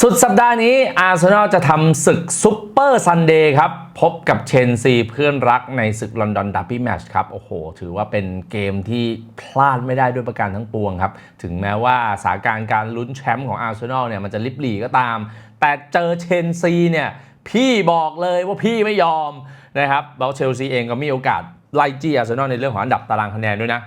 สุดสัปดาห์นี้อาร์เซนอลจะทำศึกซุปเปอร์ซันเดย์ครับ พบกับเชนซีเพื่อนรักในศึกลอนดอนดับบี้แมชครับ โอ้โห ถือว่าเป็นเกมที่พลาดไม่ได้ด้วยประการทั้งปวงครับ ถึงแม้ว่าสถานการณ์การลุ้นแชมป์ของอาร์เซนอลเนี่ยมันจะลิบหลีก็ตาม แต่เจอเชนซีเนี่ยพี่บอกเลยว่าพี่ไม่ยอมนะครับแล้วเชลซีเองก็มีโอกาสไล่จี้อาร์เซนอลในเรื่องของอันดับตารางคะแนนด้วยนะ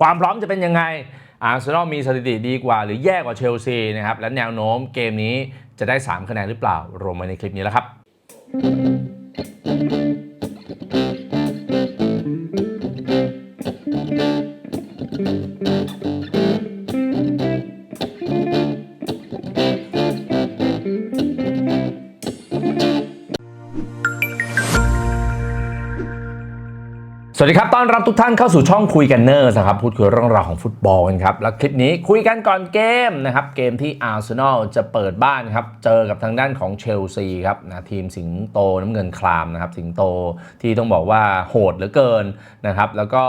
ความพร้อมจะเป็นยังไง อาร์เซนอลมีสถิติดีกว่า หรือแย่กว่าเชลซีนะครับและแนวโน้มเกมนี้จะได้ 3 คะแนนหรือเปล่ารวมมาในคลิปนี้แล้วครับ สวัสดีครับ ต้อนรับทุกท่านเข้าสู่ช่องคุยกันเนอร์นะครับ พูดคุยเรื่องราวของฟุตบอลกันครับ และคลิปนี้คุยกันก่อนเกมนะครับ เกมที่อาร์เซนอลจะเปิดบ้านครับ เจอกับทางด้านของเชลซีครับนะทีมสิงโตน้ำเงินคลามนะครับ สิงโตที่ต้องบอกว่าโหดเหลือเกินนะครับ แล้วก็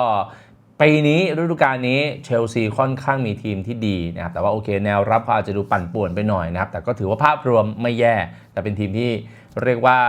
ปีนี้ฤดูกาลนี้เชลซีค่อนข้างมีทีมที่ดีนะครับแต่ว่าโอเคแนวรับอาจจะดูปั่นป่วนไปหน่อยนะครับแต่ก็ถือว่าภาพรวมไม่แย่ แต่เป็นทีมที่เรียกว่า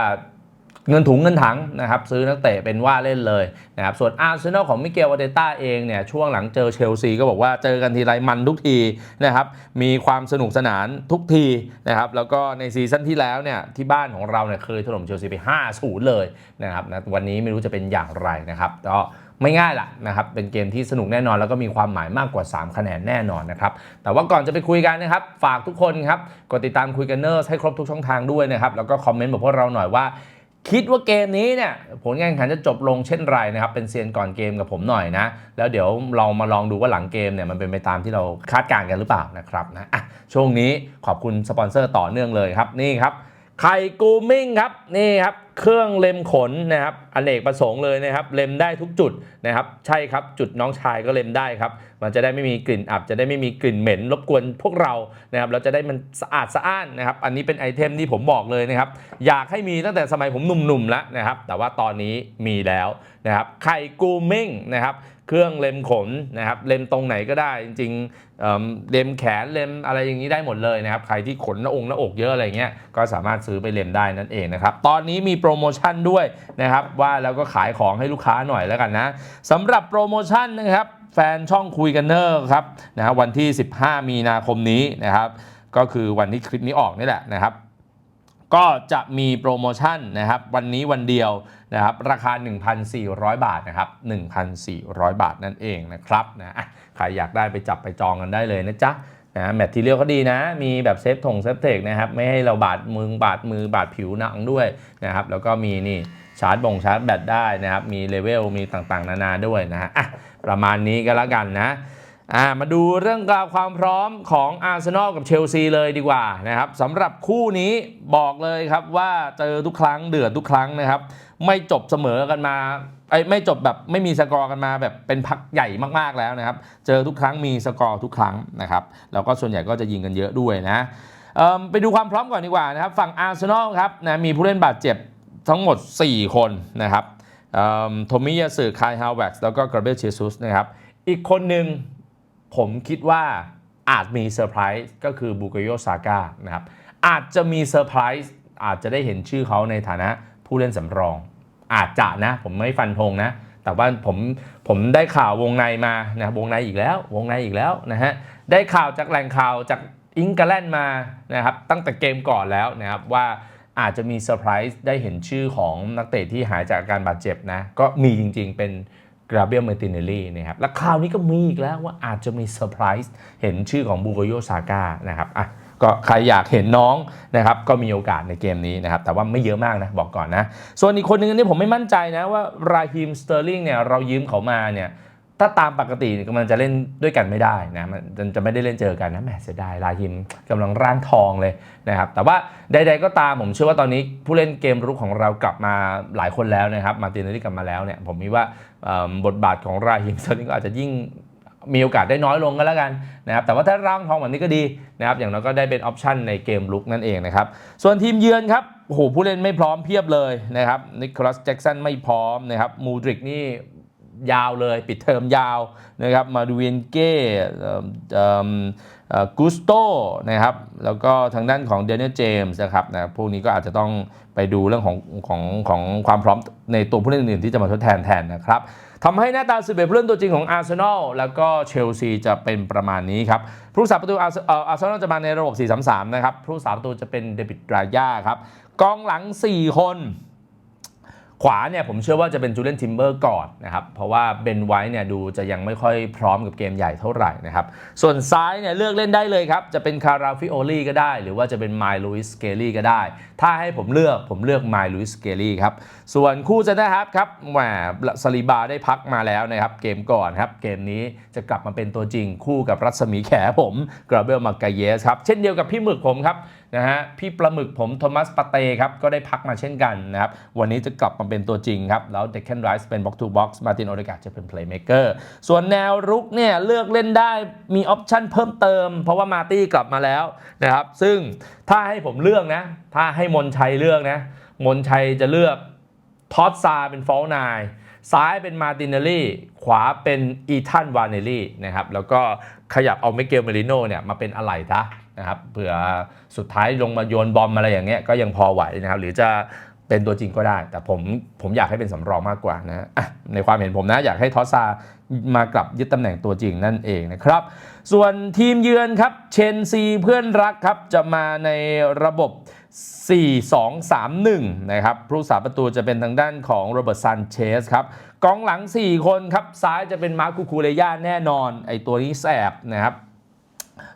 เงินถุงเงินถังนะครับซื้อนักเตะเป็นว่าเล่นเลยนะครับส่วนอาร์เซนอลของมิเกลวาเตต้าเองเนี่ยช่วงหลังเจอเชลซีก็บอกว่าเจอกันทีไรมันทุกทีนะครับมีความสนุกสนานทุกทีนะครับแล้วก็ในซีซั่นที่แล้วเนี่ยที่บ้านของเราเนี่ยเคยถล่มเชลซีไป 5-0 เลยนะครับนะวันนี้ไม่รู้จะเป็นอย่างไรนะครับก็ไม่ง่ายละนะครับ เป็นเกมที่สนุกแน่นอนแล้วก็มีความหมายมากกว่า 3 คะแนนแน่นอนนะครับ แต่ว่าก่อนจะไปคุยกันนะครับ ฝากทุกคนครับ กดติดตามคุยกันเนอร์ให้ครบทุกช่องทางด้วยนะครับ แล้วก็คอมเมนต์บอกพวกเราหน่อยว่า คิดว่าเกมนี้เนี่ยผลการแข่งขันจะจบลงเช่นไรนะครับ เป็นเซียนก่อนเกมกับผมหน่อยนะ แล้วเดี๋ยวเรามาลองดูว่าหลังเกมเนี่ยมันเป็นไปตามที่เราคาดการณ์กันหรือเปล่านะครับนะะช่วงนี้ขอบคุณสปอนเซอร์ต่อเนื่องเลยครับนี่ครับ ไข่กูมิ่งครับนี่ครับเครื่องเล็มขนนะครับอเนกประสงค์เลยนะครับเล็มได้ทุกจุดนะครับใช่ครับจุดน้องชายก็เล็มได้ครับมันจะได้ไม่มีกลิ่นอับจะได้ไม่มีกลิ่นเหม็นรบกวนพวกเรานะครับเราจะได้มันสะอาดสะอ้านนะครับอันนี้เป็นไอเทมที่ผมบอกเลยนะครับอยากให้มีตั้งแต่สมัยผมหนุ่มๆแล้วนะครับแต่ว่าตอนนี้มีแล้วนะครับไข่กูมิ่งนะครับ เครื่องเล็มขนนะครับเล็มตรงไหนก็ได้จริงๆเเล็มแขนเล็มอะไรอย่างนี้ได้หมดเลยนะครับใครที่ขนหน้าองค์หน้าอกเยอะอะไรเงี้ยก็สามารถซื้อไปเล็มได้นั่นเองนะครับตอนนี้มีโปรโมชั่นด้วยนะครับว่าแล้วก็ขายของให้ลูกค้าหน่อยแล้วกันนะสำหรับโปรโมชั่นนะครับแฟนช่องคุยกันเนอร์ครับนะฮะวันที่ 15 มีนาคมนี้นะครับก็คือวันที่คลิปนี้ออกนี่แหละนะครับ ก็จะมีโปรโมชั่นนะครับวันนี้วันเดียวนะครับราคา 1,400 บาทนะครับ1,400 บาทนั่นเองนะครับนะใครอยากได้ไปจับไปจองกันได้เลยนะจ๊ะนะแมททีเรียลเขาดีนะ มีแบบเซฟถงเซฟเทคนะครับ ไม่ให้เราบาดมือบาดมือบาดผิวหนังด้วยนะครับ แล้วก็มีนี่ชาร์จบ่งชาร์จแบตได้นะครับ มีเลเวลมีต่างๆ นานาด้วยนะฮะประมาณนี้ก็แล้วกันนะ อ่ามาดูเรื่องราวความพร้อมของอาร์เซนอลกับเชลซีเลยดีกว่านะครับสำหรับคู่นี้บอกเลยครับว่าเจอทุกครั้งเดือดทุกครั้งนะครับ ไม่จบเสมอกันมาไอ้ไม่จบแบบไม่มีสกอร์กันมาแบบเป็นพักใหญ่มากๆแล้วนะครับ เจอทุกครั้งมีสกอร์ทุกครั้งนะครับแล้วก็ส่วนใหญ่ก็จะยิงกันเยอะด้วยนะไปดูความพร้อมก่อนดีกว่านะครับ ฝั่งอาร์เซนอลครับนะมีผู้เล่นบาดเจ็บทั้งหมด 4 คนนะครับโทมิยาสึคายฮาวเวกซ์แล้วก็กราเบลเชซุสนะครับอีกคนหนึ่ง ผมคิดว่าอาจมีเซอร์ไพรส์ก็คือบู a โยซาก้านะครับอาจจะมีเซอร์ไพรส์อาจจะได้เห็นชื่อเขาในฐานะผู้เล่นสำรอง อาจจะนะ ผมไม่ฟันธงนะ แต่ว่าผมผมได้ข่าววงในมานะวงในอีกแล้ว วงในอีกแล้วนะฮะได้ข่าวจากแหล่งข่าวจากอิงกาแลนมานะครับตั้งแต่เกมก่อนแล้วนะครับว่าอาจจะมีเซอร์ไพรส์ได้เห็นชื่อของนักเตะที่หายจากอาการบาดเจ็บนะ ก็มีจริงๆเป็น กราเบียลเมติเนลลี่นะครับและคราวนี้ก็มีอีกแล้วว่าอาจจะมีเซอร์ไพรส์เห็นชื่อของบูโกโยซาก้านะครับอะก็ใครอยากเห็นน้องนะครับก็มีโอกาสในเกมนี้นะครับ แต่ว่าไม่เยอะมากนะบอกก่อนนะ ส่วนอีกคนนึงนนี่ผมไม่มั่นใจนะว่าราฮิมสเตอร์ลิงเนี่ยเรายืมเขามาเนี่ย ถ้าตามปกติมันจะเล่นด้วยกันไม่ได้นะมันจะไม่ได้เล่นเจอกันนะแหมเสียดายราฮิมกำลังร่างทองเลยนะครับแต่ว่าใด ๆก็ตามผมเชื่อว่าตอนนี้ผู้เล่นเกมรุกของเรากลับมาหลายคนแล้วนะครับมาตินเนลลี่กลับมาแล้วเนี่ยผมมีว่าบทบาทของราฮิมตอร์ลิงก็อาจจะยิ่งมีโอกาสได้น้อยลงก็แล้วกันนะครับแต่ว่าถ้าร่างทองแบบนี้ก็ดีนะครับอย่างน้อยก็ได้เป็นออปชันในเกมลุกนั่นเองนะครับส่วนทีมเยือนครับโอ้โหผู้เล่นไม่พร้อมเพียบเลยนะครับนิโคลัสแจ็กสันไม่พร้อมนะครับมูดริกนี่ ยาวเลย ปิดเทอมยาวนะครับมาดูเวนเก้กุสโตนะครับแล้วก็ทางด้านของเดน i น l เจมส์นะครับนะพวกนี้ก็อาจจะต้องไปดูเรื่องของของของความพร้อมในตัวผู้เล่นอื่นๆที่จะมาทดแทนแทนนะครับทำให้หน้าตา11ผู้เล่นตัวจริงของอาร์เซนอลแล้วก็เชลซีจะเป็นประมาณนี้ครับผู้รักษาประตูอาร์อาร์เซนอลจะมาในระบบ 4-3-3 นะครับผู้รักษาประตูจะเป็นเดวิดราย่าครับกองหลัง 4 คน ขวาเนี่ยผมเชื่อว่าจะเป็นจูเลียนทิมเบอร์ก่อนนะครับ เพราะว่าเบนไว้เนี่ยดูจะยังไม่ค่อยพร้อมกับเกมใหญ่เท่าไหร่นะครับ ส่วนซ้ายเนี่ยเลือกเล่นได้เลยครับ จะเป็นคาราฟิโอลีก็ได้ หรือว่าจะเป็นไมล์ลุยสเกลลี่ก็ได้ ถ้าให้ผมเลือกผมเลือกไมล์ลุยสเกลลี่ครับ ส่วนคู่เซนเตอร์ฮับครับแหมซาลิบาได้พักมาแล้วนะครับ เกมก่อนครับ เกมนี้จะกลับมาเป็นตัวจริงคู่กับรัศมีแขผมกราเบลมากาเยสครับเช่นเดียวกับพี่หมึกผมครับ นะฮะพี่ปลาหมึกผมโทมัสปาเต้ครับก็ได้พักมาเช่นกันนะครับวันนี้จะกลับมาเป็นตัวจริงครับ แล้วเดคแคนไรส์เป็นบ็อกทูบ็อกซ์มาตินโอเดกาจะเป็นเพลย์เมเกอร์ส่วนแนวรุกเนี่ยเลือกเล่นได้มีออปชั่นเพิ่มเติม เพราะว่ามาตี้กลับมาแล้วนะครับซึ่งถ้าให้ผมเลือกนะ ถ้าให้มนชัยเลือกนะมนชัยจะเลือกท็อตซาเป็นฟอลนายซ้ายเป็นมาตินเนลลี่ ขวาเป็นอีทันวานเนลลี่นะครับ แล้วก็ขยับเอาเมเกลเมริโนเนี่ยมาเป็นอะไหล่ซะ นะครับเผื่อสุดท้ายลงมาโยนบอมอะไรอย่างเงี้ยก็ยังพอไหวนะครับหรือจะเป็นตัวจริงก็ได้ แต่ผมผมอยากให้เป็นสำรองมากกว่านะะในความเห็นผมนะอยากให้ทอสซามากลับยึดตำแหน่งตัวจริงนั่นเองนะครับ ส่วนทีมเยือนครับเชนซีเพื่อนรักครับจะมาในระบบ 4-2-3-1 นะครับผู้สาประตูจะเป็นทางด้านของโรเบิร์ตซันเชสครับกองหลัง 4 คนครับซ้ายจะเป็นมาร์คูคูเรย่าแน่นอน ไอตัวนี้แสบนะครับ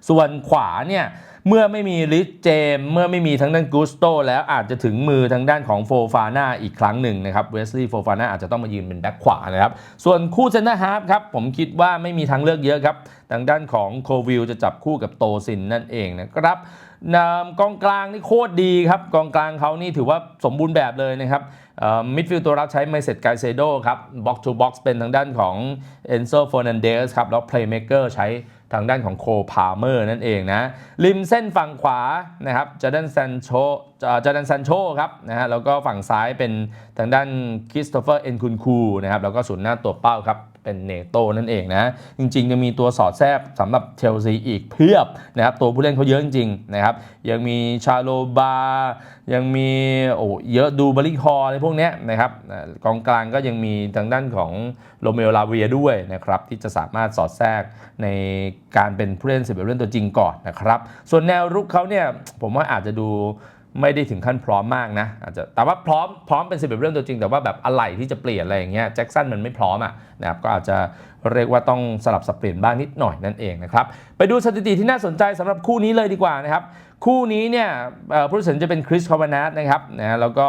ส่วนขวาเนี่ยเมื่อไม่มีลิสเจม เมื่อไม่มีทั้งด้านกูสโตแล้วอาจจะถึงมือทางด้านของโฟฟาน่าอีกครั้งหนึ่งนะครับเวสลีย์โฟฟาน่าอาจจะต้องมายืนเป็นแบ็คขวานะครับ ส่วนคู่เซนเตอร์ฮาร์ฟครับ ผมคิดว่าไม่มีทางเลือกเยอะครับ ทางด้านของโควิลจะจับคู่กับโตซินนั่นเองนะครับ นกองกลางนี่โคตรดีครับกองกลางเขานี่ถือว่าสมบูรณ์แบบเลยนะครับมิดฟิลด์ตัวรับใช้ไมเซตไกเซโดครับบ็อกซ์ to บ็อกซ์เป็นทางด้านของเอนโซ f ฟ r นันเดสครับแล้วเพลย์เม k เกอร์ใช้ทางด้านของโคพาเมอร์นั่นเองนะริมเส้นฝั่งขวานะครับจ r ดันซันโชจ r ดันซันโชครับนะฮะแล้วก็ฝั่งซ้ายเป็นทางด้านคริสโตเฟอร์เอ็นคุนคูนะครับแล้วก็ศูนย์หน้าตัวเป้าครับ เป็นเนโตนั่นเองนะ จริงๆยังมีตัวสอดแทรกสำหรับเชลซีอีกเพียบนะครับตัวผู้เล่นเขาเยอะจริงๆนะครับยังมีชาโลบา ยังมีโอ้เยอะดูบริคออะไรพวกนี้นะครับกองกลางก็ยังมีทางด้านของโรเมโอลาเวียด้วยนะครับที่จะสามารถสอดแทรกในการเป็นผู้เล่นสิบเอ็ดเล่นตัวจริงก่อนนะครับส่วนแนวรุกเขาเนี่ยผมว่าอาจจะดู ไม่ได้ถึงขั้นพร้อมมากนะอาจจะแต่ว่าพร้อมพร้อมเป็นสิบเอ็ดเรื่องตัวจริง แต่ว่าแบบอะไรที่จะเปลี่ยนอะไรอย่างเงี้ยแจ็คสันมันไม่พร้อมอะนะครับก็อาจจะเรียกว่าต้องสลับสับเปลี่ยนบ้างนิดหน่อยนั่นเองนะครับไปดูสถิติที่น่าสนใจสำหรับคู่นี้เลยดีกว่านะครับคู่นี้เนี่ยผู้ตัดสินจะเป็นคริสคอวานัสนะครับนะแล้วก็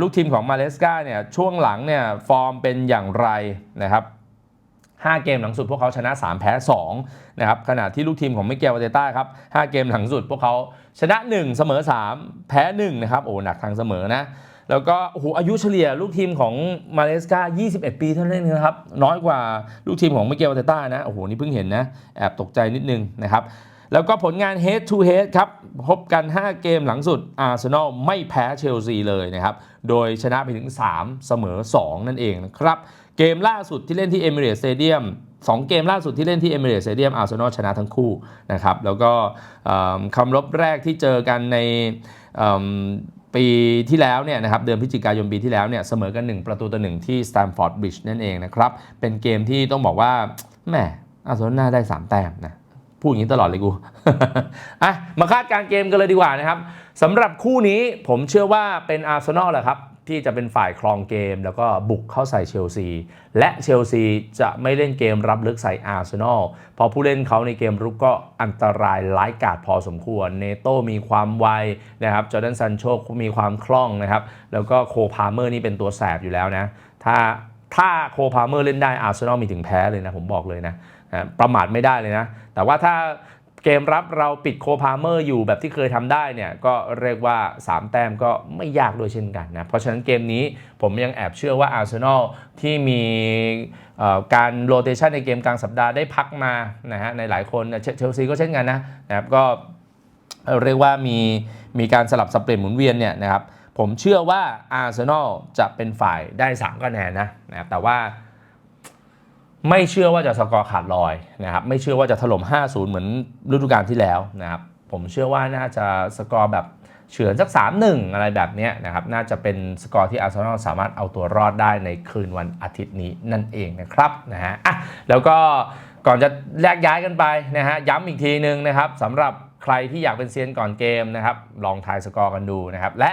ลูกทีมของมาเลสกาเนี่ยช่วงหลังเนี่ยฟอร์มเป็นอย่างไรนะครับ 5 เกมหลังสุดพวกเขาชนะ 3 แพ้2นะครับขณะที่ลูกทีมของมิเกลวาเตต้าครับ5เกมหลังสุดพวกเขาชนะ 1 เสมอ 3 แพ้1นะครับโอ้หนักทางเสมอนะแล้วก็โอ้โหอายุเฉลี่ยลูกทีมของมาเลสกา21 ปีเท่านั้นเองนะครับน้อยกว่าลูกทีมของมิเกลวาเตต้านะโอ้โหนี่เพิ่งเห็นนะแอบตกใจนิดนึงนะครับแล้วก็ผลงาน head to head ครับ พบกัน 5 เกมหลังสุดอาร์เซนอลไม่แพ้เชลซีเลยนะครับ โดยชนะไปถึง 3 เสมอ 2 นั่นเองนะครับ เกมล่าสุดที่เล่นที่เอมิเรตสเตเดียม2เกมล่าสุดที่เล่นที่เอมิเรตสเตเดียมอาร์เซนอลชนะทั้งคู่นะครับ แล้วก็คำรบแรกที่เจอกันในปีที่แล้วเนี่ยนะครับเดือนพฤศจิกายนปีที่แล้วเนี่ยเสมอกัน 1 ประตูต่อหนึ่งที่สแตมฟอร์ดบริดจ์นั่นเองนะครับ เป็นเกมที่ต้องบอกว่าแหมอาร์เซนอลน่าได้ 3 แต้มนะพูดอย่างนี้ตลอดเลยกูอะมาคาดการเกมกันเลยดีกว่านะครับสำหรับคู่นี้ผมเชื่อว่าเป็นอาร์เซนอลแหละครับ ที่จะเป็นฝ่ายครองเกม แล้วก็บุกเข้าใส่เชลซี และเชลซีจะไม่เล่นเกมรับลึกใส่อาร์เซนอลเพราะผู้เล่นเขาในเกมรุกก็อันตรายร้ายกาจพอสมควร เนโต้มีความไวนะครับจอร์แดนซันโชมีความคล่องนะครับ แล้วก็โคพาเมอร์นี่เป็นตัวแสบอยู่แล้วนะ ถ้าถ้าโคพาเมอร์เล่นได้อาร์เซนอลมีถึงแพ้เลยนะผมบอกเลยนะนะประมาทไม่ได้เลยนะ แต่ว่าถ้า เกมรับเราปิดโคพาเมอร์อยู่แบบที่เคยทำได้เนี่ยก็เรียกว่า 3 แต้มก็ไม่ยากด้วยเช่นกันนะ เพราะฉะนั้นเกมนี้ผมยังแอบเชื่อว่าอาร์เซนอลที่มีการโรเตชันในเกมกลางสัปดาห์ได้พักมานะฮะในหลายคนเชลซีก็เช่นกันนะนะครับก็เรียกว่ามีมีการสลับสับเปลี่ยนหมุนเวียนเนี่ยนะครับผมเชื่อว่าอาร์เซนอลจะเป็นฝ่ายได้3คะแนนนะนะแต่ว่า ไม่เชื่อว่าจะสกอร์ขาดลอยนะครับไม่เชื่อว่าจะถล่ม 5-0 เหมือนฤดูกาลที่แล้วนะครับผมเชื่อว่าน่าจะสกอร์แบบเฉือนสัก 3-1 อะไรแบบนี้นะครับน่าจะเป็นสกอร์ที่อาร์เซนอลสามารถเอาตัวรอดได้ในคืนวันอาทิตย์นี้นั่นเองนะครับนะฮะอะแล้วก็ก่อนจะแยกย้ายกันไปนะฮะย้ำอีกทีนึงนะครับสำหรับใครที่อยากเป็นเซียนก่อนเกมนะครับลองทายสกอร์กันดูนะครับและ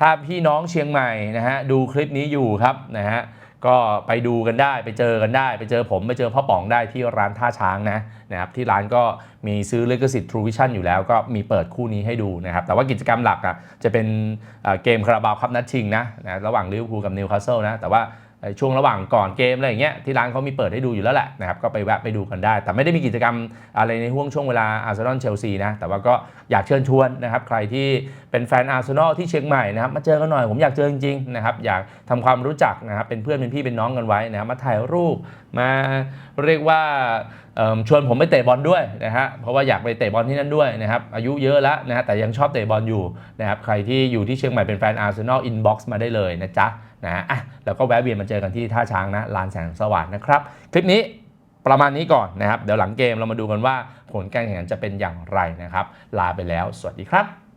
ถ้าพี่น้องเชียงใหม่นะฮะดูคลิปนี้อยู่ครับนะฮะ ก็ไปดูกันได้ไปเจอกันได้ ไปเจอผมไปเจอพ่อป๋องได้ที่ร้านท่าช้างนะนะครับที่ร้านก็มีซื้อเลิขสิทธิ์ True Vision อยู่แล้วก็มีเปิดคู่นี้ให้ดูนะครับ แต่ว่ากิจกรรมหลักอะจะเป็นเกมคาราบาวคัพนัดชิงนะนะระหว่างลิเวอร์พูลกับนิวคาสเซิลนะแต่ว่าช่วงระหว่างก่อนเกมอะไรอย่างเงี้ยที่ร้านเขามีเปิดให้ดูอยู่แล้วแหละนะครับก็ไปแวะไปดูกันได้ แต่ไม่ได้มีกิจกรรมอะไรในห่วงช่วงเวลาอาร์เซนอลเชลซีนะแต่ว่าก็อยากเชิญชวนนะครับใครที่ เป็นแฟนอาร์เซนอลที่เชียงใหม่นะครับมาเจอกันหน่อยผมอยากเจอจริงๆนะครับอยากทำความรู้จักนะครับเป็นเพื่อนเป็นพี่เป็นน้องกันไว้นะครับมาถ่ายรูปมาเรียกว่าชวนผมไปเตะบอลด้วยนะฮะเพราะว่าอยากไปเตะบอลที่นั่นด้วยนะครับอายุเยอะแล้วนะฮะแต่ยังชอบเตะบอลอยู่นะครับใครที่อยู่ที่เชียงใหม่เป็นแฟนอาร์เซนอลอินบ็อกซ์มาได้เลยนะจ๊ะนะฮะอะแล้วก็แวะเวียนมาเจอกันที่ท่าช้างนะลานแสงสว่างนะครับคลิปนี้ประมาณนี้ก่อนนะครับ เดี๋ยวหลังเกมเรามาดูกันว่าผลการแข่งขันจะเป็นอย่างไรนะครับ ลาไปแล้ว สวัสดีครับ